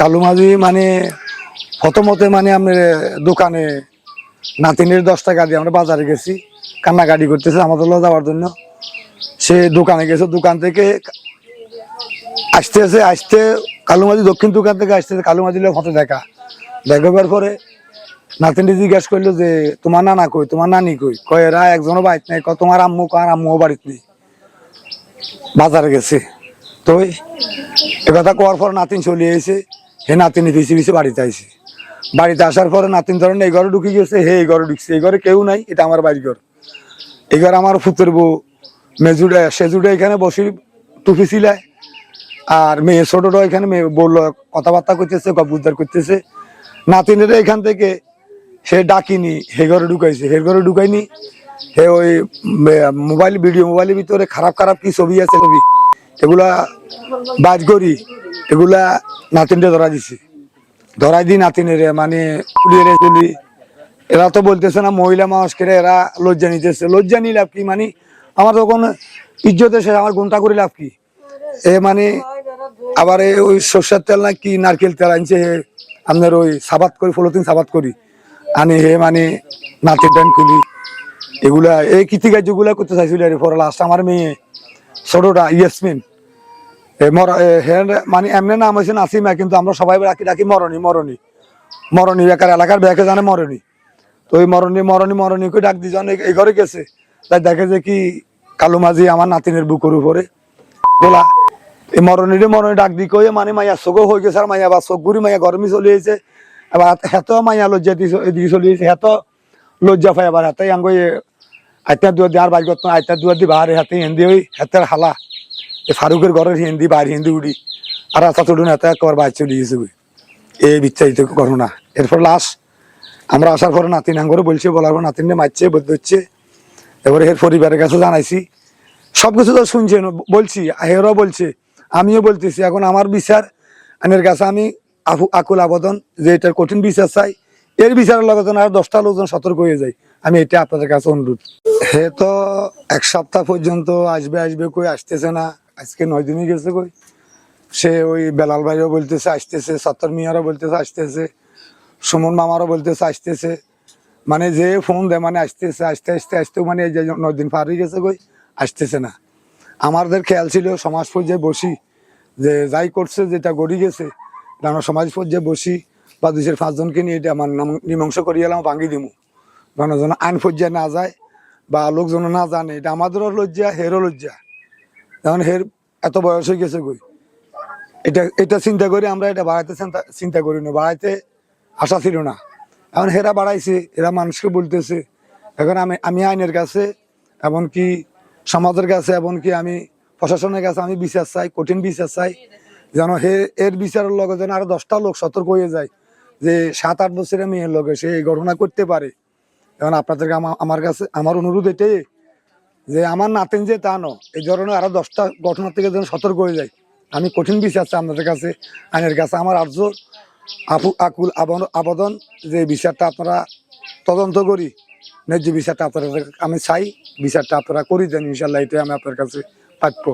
কালু মাঝি মানে প্রথমতে মানে আমরা দোকানে নাতিনের দশ টাকা দিয়ে আমরা বাজারে গেছি, কান্নাকাটি করতেছে আমাদের যাওয়ার জন্য। সে দোকানে গেছে, দোকান থেকে আসতেছে, আসতে কালুমাজি দক্ষিণ দোকান থেকে আসতেছে কালুমাজি লোক হতে দেখা। দেখাবার পরে নাতিনটি জিজ্ঞাসা করল যে, তোমার নানা কই? তোমার নানি কই? কয়, এরা একজনও বাড়িতে নেই। তোমার আম্মু কার? আম্মুও বাড়িতে নেই। বাজারে গেছে। তো এ কথা কোয়ার পর নাতিন চলে এসে হে নাতিনি পিছিয়ে পিছিয়ে বাড়িতে আইসে বাড়িতে আসার পরে নাতিন ধরেন এই ঘরে ঢুকে গেছে হে এই ঘরে ঢুকছে, এই ঘরে কেউ নাই, এটা আমার বাড়ির ঘর। এই ঘরে আমার ফুতের বউ মেজুডে সেজুডে এখানে বসে টুপি ছিলায় আর মেয়ে ছোটটা এখানে মেয়ে বলল কথাবার্তা করতেছে গপুদ্দার করতেছে। নাতিনের এখান থেকে সে ডাকিনি, হে ঘরে ঢুকাইছে, হে ঘরে ঢুকাইনি, হে ওই মোবাইল, ভিডিও মোবাইলের ভিতরে খারাপ খারাপ কি ছবি আছে, ছবি? এগুলা বাজ করি এগুলা নাতিনটা ধরা দিছে। ধরাই দি নাতিনের মানে পুলিয়ে চলি। এরা তো বলতেছে না, মহিলা মানুষ করে এরা লজ্জা নিতেছে। লজ্জা নিয়ে লাভ কি? মানে আমার তখন ইজ্জতে সে আমার গুণটা করে লাভ কি? এ মানে আবার ওই সর্ষের তেল না কি, নারকেল তেল আনছে আপনার ওই সাবাত করি ফলতিন সাবাত করি। আনি হে মানে নাতির প্যান্ট খুলি। এগুলা, এই কৃতিকার্যগুলা করতে চাইছিল আর, পরে লাস্ট আমার মেয়ে, ছোটটা, ইয়াসমিন। মানে এমনি নাম হয়েছে নাসিমা, কিন্তু আমরা সবাই রাখি রাখি মরণী মরণী। মরণী বেকার এলাকার ব্যাকে জানে মরণী। তো ওই মরণী মরণী মরণী করে ডাক দিজন, এই ঘরে গেছে। তাই দেখে যে কি কালু মাঝি আমার নাতিনের বুকের উপরে। বলা, এই মরণীরে মরণী ডাক দি কয়ে মানে মাইয়া চোখও হয়ে গেছে আর মাইয়া বা চোখ ঘুরি মাইয়া গরমই চলে এসেছে এবার হেত মাইয়া লজ্জা এদিকে চলে এসেছে হেত লজ্জা পাই আবার হাতে আঙ্গ আইতার দুয়ার দিয়ে আর বাইর করতো আইতার দুয়ার দিয়ে বাহারে হাতে হিন্দি ওই হাতের হালা। ফারুকের ঘরের হিন্দি বাইরে হিন্দি উড়ি। আর আচ্ছা চটুন হাতে একবার বাইর চলে গেছে। এই বিচ্ছারিত ঘটনা এরপর লাশ আমরা আসার পরে নাতিন আঙ্গরে বলছে, বলার পর নাতিনে মারছে, বলতে হচ্ছে। এবারে এর পরিবারের কাছে জানাইছি। সব কিছু তো শুনছেন বলছি হেরাও বলছে, আমিও বলতেছি, এখন আমার বিচার আনের কাছে আমি আফু- আকুল আবেদন যে এটার কঠিন বিচার চাই, এর বিচারের লগে আর দশটা লোকজন সতর্ক হয়ে যায়। আমি এটা আপনাদের কাছে অনুরোধ। হে তো এক সপ্তাহ পর্যন্ত আসবে আসবে, কই আসতেছে না। আজকে নয় দিনই গেছে কই? সে ওই বেলাল ভাইও বলতেছে, আসতেছে, সত্তর মিয়ারও বলতেছে, আসতেছে, সুমন মামারও বলতেছে, আসতেছে। মানে যে ফোন দেয় মানে আসতেছে, আসতে আসতে আসতে মানে এই যে নয় দিন পার হয়ে গেছে কই? আসতেছে না। আমাদের খেয়াল ছিল সমাজ পর্যায়ে বসি, যে যাই করছে, যেটা গড়ি গেছে আমরা সমাজ পর্যায়ে বসি, বা দুশের পাঁচজনকে নিয়ে এটা আমার নাম মীমাংসা করিয়ে এলাম, ভাঙি দিমু। যেন আইন পর্যায়ে না যায়, বা লোকজন না জানে, এটা আমাদেরও লজ্জা, হেরও লজ্জা। যেমন হের এত বয়স হয়ে গেছে কই? এটা এটা চিন্তা করি আমরা এটা বাড়াইতে চিন্তা- করি না, বাড়াইতে আশা ছিল না। এখন হেরা বাড়াইছে এরা মানুষকে বলতেছে, এখন আমি আমি আইনের কাছে, এমনকি সমাজের কাছে, এমনকি আমি প্রশাসনের কাছে আমি বিচার চাই, কঠিন বিচার চাই, যেন হে, এর বিচারের লগে যেন আরও দশটা লোক সতর্ক হয়ে যায়, যে সাত, আট বছরের মেয়ের লগে সে এই ঘটনা করতে পারে। এখন আপনাদেরকে আমা- আমার কাছে, আমার অনুরোধ এটাই যে আমার নাতেন যে তা ন এই ধরনের আরও দশটা ঘটনা থেকে যেন সতর্ক হয়ে যায়। আমি কঠিন বিচার চাই আপনাদের কাছে, আইনের কাছে। আমার আর্য আপু আকুল আবেদন যে বিচারটা আপনারা তদন্ত করি, ন্যায্য বিচারটা আপনারা আমি চাই বিচারটা আপনারা করি দেন, ইনশাল্লাহ এটাই আমি আপনার কাছে প্রাপ্য